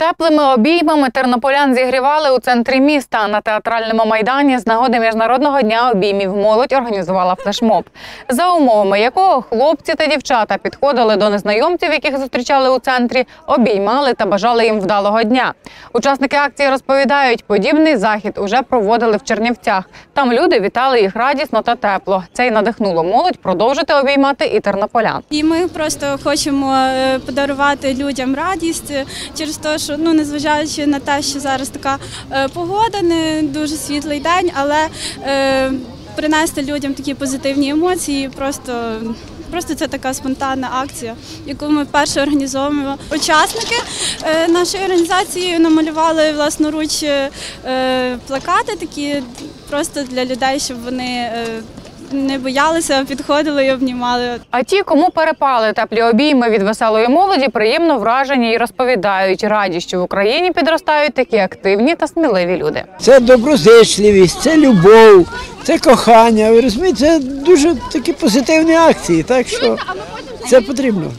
Теплими обіймами тернополян зігрівали у центрі міста. На театральному майдані з нагоди міжнародного дня обіймів молодь організувала флешмоб, за умовами якого хлопці та дівчата підходили до незнайомців, яких зустрічали у центрі, обіймали та бажали їм вдалого дня. Учасники акції розповідають, подібний захід уже проводили в Чернівцях. Там люди вітали їх радісно та тепло. Це й надихнуло молодь продовжити обіймати і тернополян. І ми просто хочемо е, подарувати людям радість е, через те, що ну незважаючи на те, що зараз така е, погода, не дуже світлий день, але е, принести людям такі позитивні емоції, просто. Просто це така спонтанна акція, яку ми вперше організовуємо. Учасники е, нашої організації намалювали власноруч е, плакати, такі просто для людей, щоб вони е, не боялися, підходили і обнімали. А ті, кому перепали теплі обійми від веселої молоді, приємно вражені і розповідають, раді, що в Україні підростають такі активні та сміливі люди. Це доброзичливість, це любов, це кохання. Ви розумієте, це дуже такі позитивні акції, так що це потрібно.